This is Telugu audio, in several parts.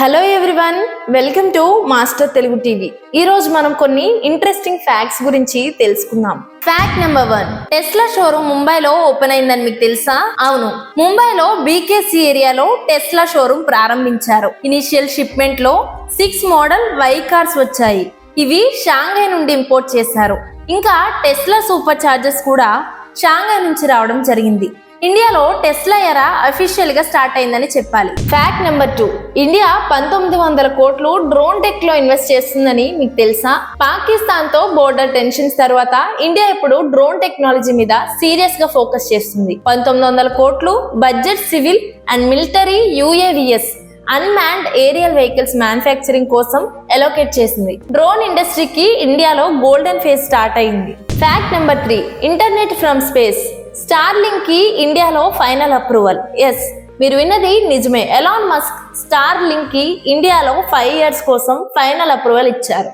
Hello everyone welcome to master Telugu TV. ఈ రోజు మనం కొన్ని ఇంట్రెస్టింగ్ ఫ్యాక్ట్స్ గురించి తెలుసుకుందాం. Fact number one Tesla showroom ముంబైలో ఓపెన్ అయిందని మీకు తెలుసా? అవును. ముంబైలో బీకేసీ ఏరియాలో టెస్లా షోరూమ్ ప్రారంభించారు. ఇనిషియల్ షిప్మెంట్లో సిక్స్ మోడల్ వై కార్స్ వచ్చాయి. ఇవి షాంఘై నుండి ఇంపోర్ట్ చేశారు. ఇంకా టెస్లా సూపర్ చార్జెస్ కూడా షాంఘై నుంచి రావడం జరిగింది. ఇండియాలో టెస్లా ఎరా అఫీషియల్గా స్టార్ట్ అయిందని చెప్పాలి. ఫ్యాక్ట్ నెంబర్ టూ ఇండియా పంతొమ్మిది వందల కోట్లు డ్రోన్ టెక్లో ఇన్వెస్ట్ చేస్తుందని మీకు తెలుసా? పాకిస్తాన్తో బోర్డర్ టెన్షన్స్ తర్వాత ఇండియా ఇప్పుడు డ్రోన్ టెక్నాలజీ మీద సీరియస్గా ఫోకస్ చేస్తుంది. పంతొమ్మిది వందల కోట్లు budget civil and military UAVs unmanned aerial vehicles manufacturing కోసం ఎలోకేట్ చేసింది. డ్రోన్ ఇండస్ట్రీకి ఇండియాలో గోల్డెన్ ఫేజ్ స్టార్ట్ అయింది. Fact number three internet from space స్టార్లింక్కి ఇండియాలో ఫైనల్ అప్రూవల్. ఎస్ మీరు విన్నది నిజమే. ఎలాన్ మస్క్ స్టార్ లింక్కి ఇండియాలో ఫైవ్ ఇయర్స్ కోసం ఫైనల్ అప్రూవల్ ఇచ్చారు.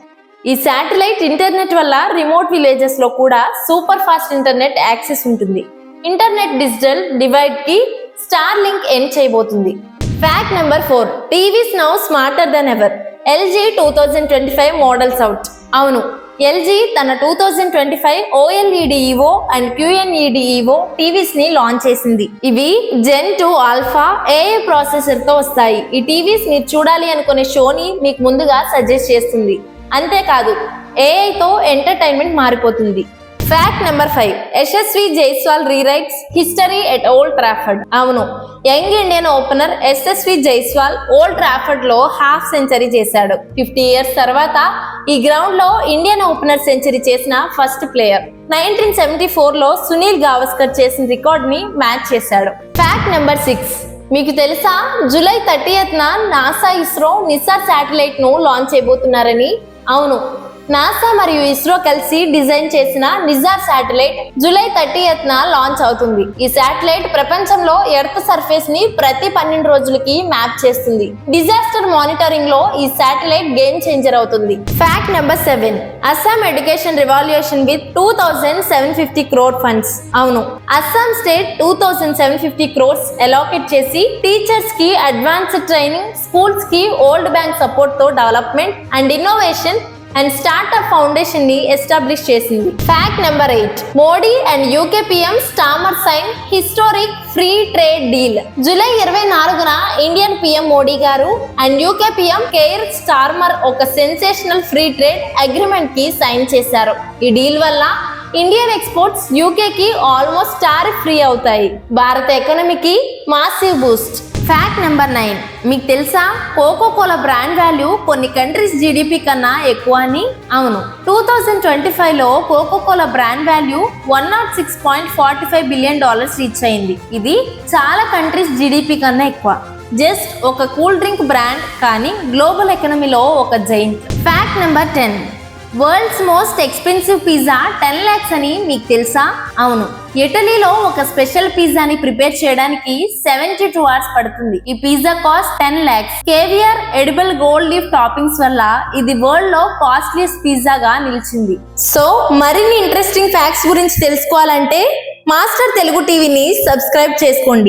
ఈ శాటిలైట్ ఇంటర్నెట్ వల్ల రిమోట్ విలేజెస్లో కూడా సూపర్ ఫాస్ట్ ఇంటర్నెట్ యాక్సెస్ ఉంటుంది. ఇంటర్నెట్ డిజిటల్ డివైడ్కి స్టార్ లింక్ ఎండ్ చేయబోతుంది. Fact number four TVs now smarter than ever LG two thousand twenty five models out అవును. ఎల్జీ తన two thousand twenty five OLED evo and QNED evo టీవీస్ని launch చేసింది. ఇవి జెన్ టూ ఆల్ఫా ఏఏ ప్రాసెసర్తో వస్తాయి. ఈ టీవీస్ మీరు చూడాలి అనుకునే షోని మీకు ముందుగా సజెస్ట్ చేస్తుంది. అంతేకాదు ఏఐతో ఎంటర్టైన్మెంట్ మారిపోతుంది. Fact number five Yashasvi Jaiswal rewrites history at Old Trafford అవును. Young Indian opener Yashasvi Jaiswal old ట్రాఫర్డ్లో half century చేశాడు. ఫిఫ్టీ ఇయర్స్ తర్వాత ఈ గ్రౌండ్లో ఇండియన్ ఓపెనర్ సెంచరీ చేసిన ఫస్ట్ ప్లేయర్ నైన్టీన్ సెవెంటీ ఫోర్లో సునీల్ గావస్కర్ చేసిన రికార్డ్ని మ్యాచ్ చేశాడు. ఫ్యాక్ట్ నెంబర్ సిక్స్ మీకు తెలుసా? జూలై థర్టీయత్న నాసా ఇస్రో నిసా శాటిలైట్ను లాంచ్ చేయబోతున్నారని? అవును. నాసా మరియు ఇస్రో కలిసి డిజైన్ చేసిన నిజార్ శాటిలైట్ జూలై థర్టీయత్న లాంచ్ అవుతుంది. ఈ శాటిలైట్ ప్రపంచంలో ఎర్త్ సర్ఫేస్ని ప్రతి పన్నెండు రోజులకి మ్యాప్ చేస్తుంది. డిజాస్టర్ మానిటరింగ్లో ఈ శాటిలైట్ గేమ్ చేంజర్ అవుతుంది. Fact number seven Assam education revolution with two thousand seven fifty crore funds. అవును. Assam state two thousand seven fifty crores allocate చేసి టీచర్స్కి అడ్వాన్స్డ్ ట్రైనింగ్ స్కూల్స్కి ఓల్డ్ బ్యాంక్ సపోర్ట్తో development and innovation and startup ఫౌండేషన్ని establish చేసింది. Fact number eight Modi and UK PM Starmer sign historic free trade deal July ఇరవై నాలుగున ఇండియన్ పిఎం మోడీ గారు and UK PM Keir Starmer ఒక సెన్సేషనల్ ఫ్రీ ట్రేడ్ అగ్రిమెంట్ కి సైన్ చేశారు. ఈ డీల్ వల్ల ఇండియన్ ఎక్స్పోర్ట్స్ యూకే కి ఆల్మోస్ట్ టారిఫ్ ఫ్రీ అవుతాయి. భారత ఎకానమీకి massive boost fact number nine మీకు తెలుసా? కోకో కోలా బ్రాండ్ వాల్యూ కొన్ని కంట్రీస్ జీడిపి కన్నా ఎక్కువ అని? అవును. టూ థౌజండ్ ట్వంటీ ఫైవ్లో Coca Cola brand value one nought six point forty five billion dollars reach అయింది. ఇది చాలా కంట్రీస్ జీడిపి కన్నా ఎక్కువ. జస్ట్ ఒక కూల్ డ్రింక్ బ్రాండ్ కానీ గ్లోబల్ ఎకనమీలో ఒక giant fact number ten world's most expensive pizza ten lakhs అని మీకు తెలుసా? అవును. ఇటలీలో ఒక స్పెషల్ పిజ్జాని ప్రిపేర్ చేయడానికి సెవెంటీ టూ అవర్స్ పడుతుంది. ఈ pizza cost ten lakhs caviar edible gold leaf toppings వల్ల ఇది వరల్డ్లో కాస్ట్లీస్ట్ పిజ్జాగా నిలిచింది. సో మరిన్ని ఇంట్రెస్టింగ్ ఫ్యాక్ట్స్ గురించి తెలుసుకోవాలంటే మాస్టర్ తెలుగు టీవీని సబ్స్క్రైబ్ చేసుకోండి.